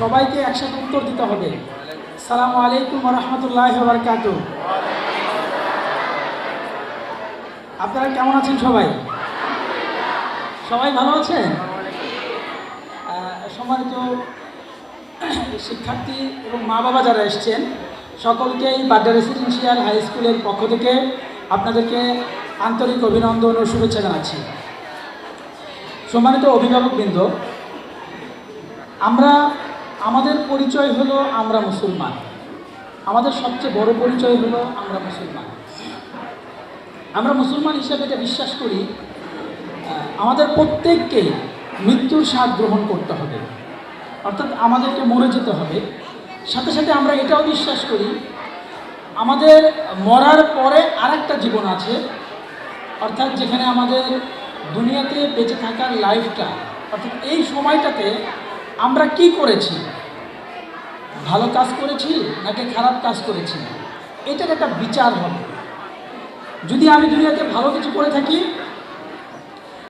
সবাইকে একসাথে উত্তর দিতে হবে। সালামু আলাইকুম রহমতুল্লাহ বারকাত আপনারা কেমন আছেন সবাই? সবাই ভালো আছেন? সম্মানিত শিক্ষার্থী এবং মা বাবা যারা এসছেন সকলকেই বাড্ডা রেসিডেন্সিয়াল হাই স্কুলের পক্ষ থেকে আপনাদেরকে আন্তরিক অভিনন্দন ও শুভেচ্ছা জানাচ্ছি। সম্মানিত অভিভাবকবৃন্দ, আমরা পরিচয় হলো আমরা মুসলমান। আমাদের সবচেয়ে বড় পরিচয় হলো আমরা মুসলমান। আমরা মুসলমান হিসেবে এটা বিশ্বাস করি আমাদের প্রত্যেককেই মৃত্যুর স্বাদ গ্রহণ করতে হবে। অর্থাৎ আমাদেরকে মরে যেতে হবে। সাথে সাথে আমরা এটাও বিশ্বাস করি, আমাদের মরার পরে আরেকটা জীবন আছে, অর্থাৎ যেখানে আমাদের দুনিয়াতে বেঁচে থাকার লাইফটা অর্থাৎ এই সময়টাতে আমরা কি করেছি? ভালো কাজ করেছি নাকি খারাপ কাজ করেছি? এটার একটা বিচার হবে। যদি আমি দুনিয়াতে ভালো কিছু করে থাকি